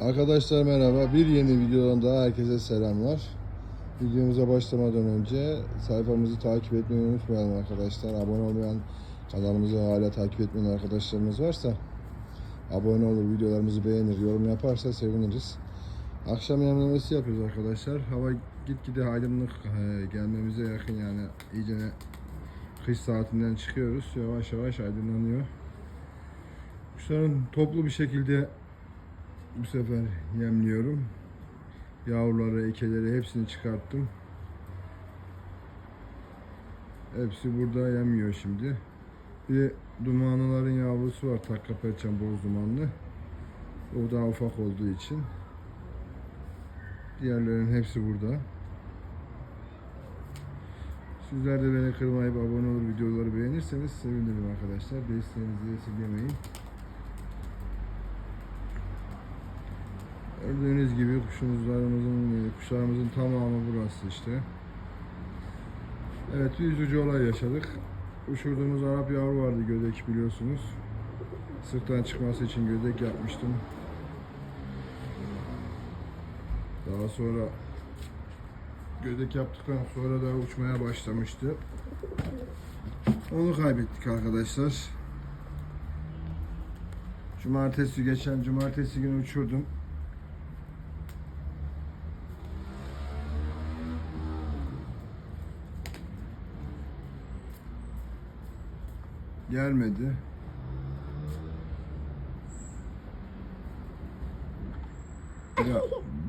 Arkadaşlar merhaba. Bir yeni videodan daha herkese selamlar. Videomuza başlamadan önce sayfamızı takip etmeyi unutmayalım arkadaşlar. Abone olmayan kanalımızı hala takip etmeyen arkadaşlarımız varsa abone olur, videolarımızı beğenir, yorum yaparsa seviniriz. Akşam yemlemesi yapıyoruz arkadaşlar. Hava gitgide aydınlık e, gelmemize yakın yani iyice kış saatinden çıkıyoruz. Yavaş yavaş aydınlanıyor. Kuşların toplu bir şekilde bu sefer yemliyorum. Yavruları, ekeleri hepsini çıkarttım. Hepsi burada yemiyor şimdi. Bir dumanlıların yavrusu var. Takka perçem boz dumanlı. O daha ufak olduğu için. Diğerlerinin hepsi burada. Sizler de beni kırmayıp abone olur videoları beğenirseniz sevinirim arkadaşlar. Desteğinizi esirgemeyin. Gördüğünüz gibi kuşumuzlarımızın, kuşlarımızın tamamı burası işte. Evet bir üzücü olay yaşadık. Uçurduğumuz Arap yavru vardı gödek biliyorsunuz. Sırttan çıkması için gödek yapmıştım. Daha sonra gödek yaptıktan sonra da uçmaya başlamıştı. Onu kaybettik arkadaşlar. Cumartesi geçen cumartesi günü uçurdum. Gelmedi. Ya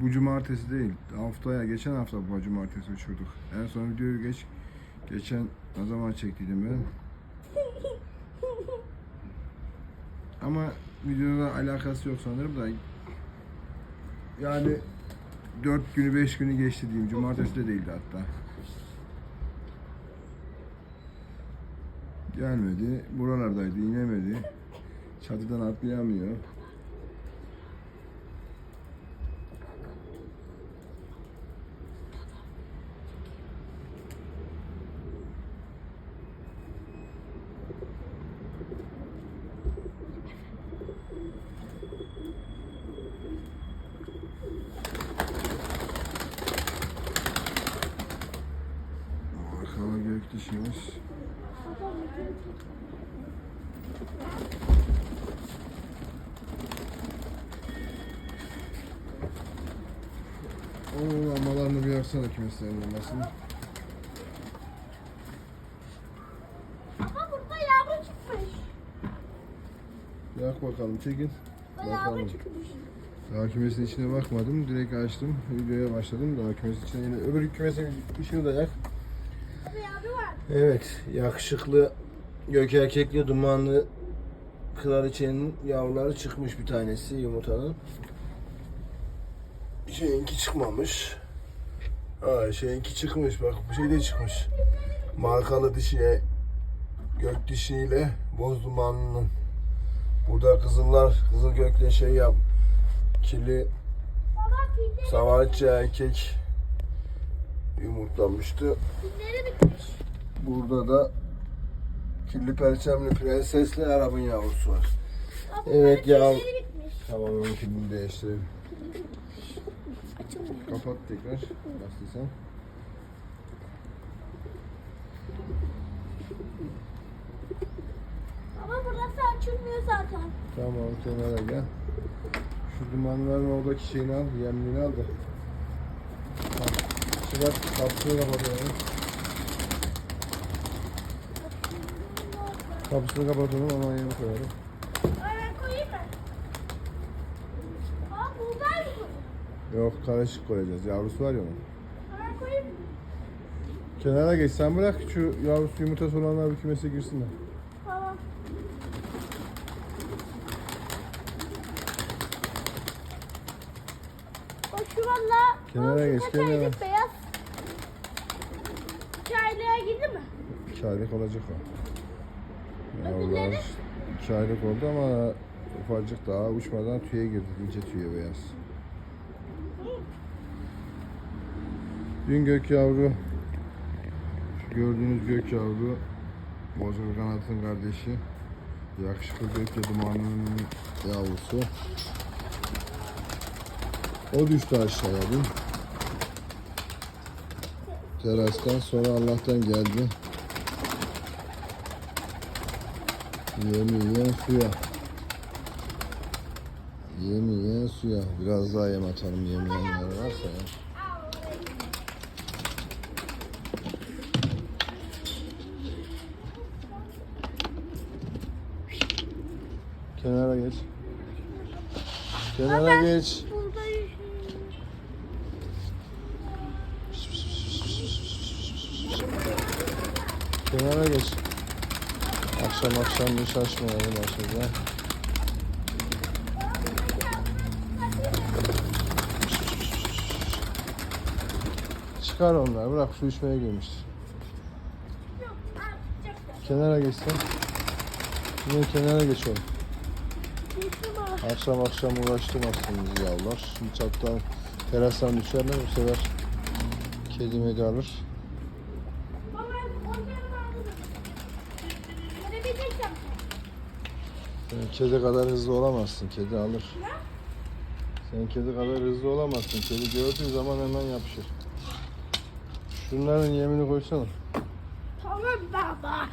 bu cumartesi değil. Haftaya geçen hafta bu cumartesi uçurduk. En son videoyu geç geçen ne zaman çektiydim ben. Ama videoda alakası yok sanırım da yani 4 günü 5 günü geçti diyeyim. Cumartesi de değildi hatta. Gelmedi. Buralardaydı. inemedi. Çatıdan atlayamıyor. Markalı gök dişimiz. Onun amalarını bir yaksana kümeslerin olmasın. Ama burada yavru çıkmış. Yak bakalım çekin. Burada Bakalım. çıkmış. Daha kümesin içine bakmadım. Direkt açtım. Videoya başladım. Daha kümesin içine yine öbür kümesin ışığı da yak. Burada yavru var. Evet, yakışıklı gök erkekli dumanlı kraliçenin yavruları çıkmış bir tanesi yumurtanın. Şeyinki çıkmamış. Aa, şeyinki çıkmış bak bu şey de çıkmış. Markalı dişiye gök dişiyle boz dumanlının. Burada kızıllar, kızıl gökle şey yap. Pilleri, savaşçı erkek yumurtlamıştı. Burada da kirli perçemli prensesli Arap'ın yavrusu var. Baba, Evet, yav-. Tamam onun kilini değiştirelim. Açılmıyor. Kapat tekrar. Bastıysan. Ama burası açılmıyor zaten. Tamam kenara gel. Şu dumanların oradaki şeyini al, yemliğini al da. Çıkart, kapısını kapatalım. Kapısını kapatalım ama yeni koyalım. Öyle koyayım mı? Aa buğday mı koyayım? Yok karışık koyacağız. Yavrusu var ya onun. Öyle koyayım mı? Kenara geç. Sen bırak şu yavrusu yumurtası olanlar bir kümese girsinler. Tamam. Bak şu valla. Kenara geç, kenara. beyaz. İki aylığa girdi mi? İki aylık olacak o. Yavrular iki aylık oldu ama ufacık daha uçmadan tüye girdi. ince tüye beyaz. Dün gök yavru şu gördüğünüz gök yavru Bozkır Kanat'ın kardeşi yakışıklı gök dumanının yavrusu O düştü aşağıya dün. Terastan sonra Allah'tan geldi. Yemi yiyen suya. Yemi yiyen suya. Biraz daha yem atalım yemeyenler varsa ya. Kenara geç. Kenara geç. Burada Kenara geç. Akşam akşam bir şaşmayalım aşağıda. Çıkar onları bırak su içmeye girmiştir. Kenara geç sen. Yine kenara geç oğlum. Akşam akşam uğraştırmasın bizi yavrular. Şimdi çattan terastan düşerler bu sefer kedi medi alır. Sen kedi kadar hızlı olamazsın. Kedi alır. Sen kedi kadar hızlı olamazsın. Kedi gördüğü zaman hemen yapışır. Şunların yemini koysana. Tamam baba.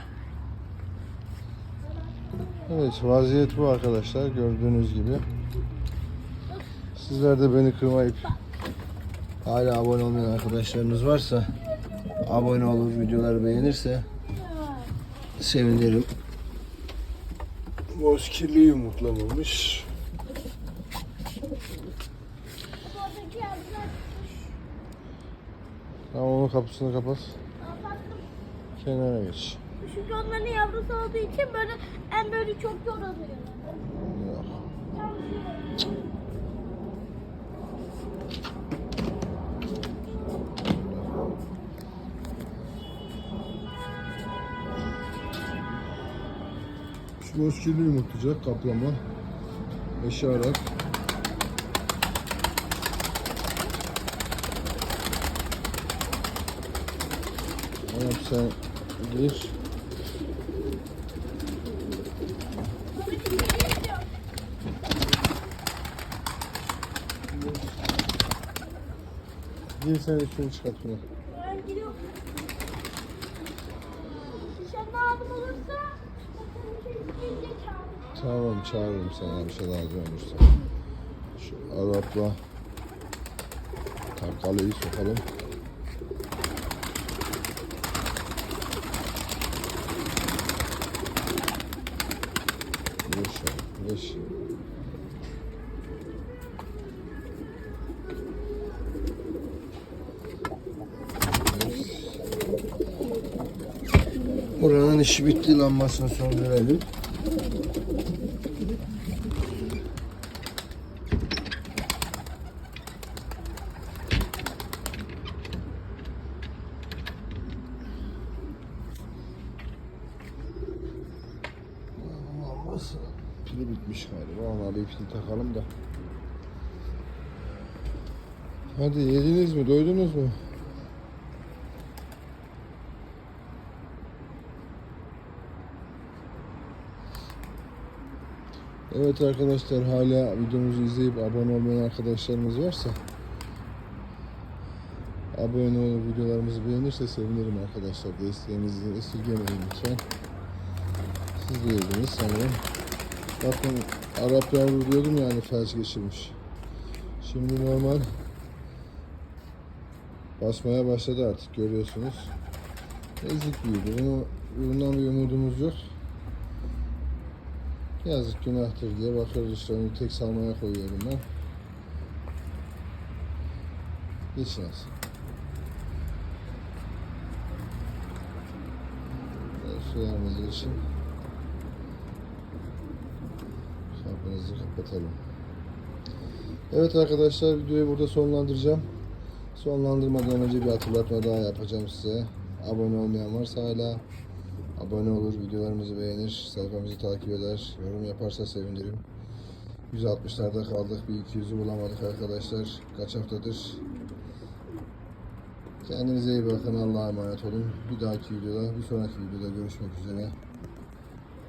Evet vaziyet bu arkadaşlar gördüğünüz gibi. Sizler de beni kırmayıp hala abone olmayan arkadaşlarınız varsa abone olur videoları beğenirse sevinirim. Bozkirli yumurtlamamış. Buradaki yazılar Tamam onun kapısını kapat. Kenara geç. Çünkü onların yavrusu olduğu için böyle en böyle çok yoruluyor. Yok. Bozkirli yumurtlayacak kaplama. Eşarak. Tamam sen gir. Gir sen üstünü çıkart bunu. Ben gidiyorum. Dışarıda lazım olursa gelince çağırırım. Tamam çağırırım sana bir şey lazım olursa. Şu Arap'la takkalıyı sokalım. Ya, geç. Buranın işi bitti lambasını söndürelim. Lambası pili bitmiş galiba. Ona bir pil takalım da. Hadi yediniz mi? Doydunuz mu? Evet arkadaşlar hala videomuzu izleyip abone olmayan arkadaşlarımız varsa abone olup videolarımızı beğenirse sevinirim arkadaşlar. Desteğinizi esirgemeyin lütfen. Siz de sanırım. Bakın Arap yavru diyordum yani felç geçirmiş. Şimdi normal basmaya başladı artık görüyorsunuz. Ezik büyüdü. Bunu, bundan bir umudumuz yok. Yazık günahtır diye bakır dışlarını tek salmaya koyuyorum ben. Geçmez. Böyle Sularımız için kapınızı kapatalım. Evet arkadaşlar videoyu burada sonlandıracağım. Sonlandırmadan önce bir hatırlatma daha yapacağım size. Abone olmayan varsa hala abone olur, videolarımızı beğenir, sayfamızı takip eder, yorum yaparsa sevinirim. 160'larda kaldık, bir 200'ü bulamadık arkadaşlar. Kaç haftadır. Kendinize iyi bakın, Allah'a emanet olun. Bir dahaki videoda, bir sonraki videoda görüşmek üzere.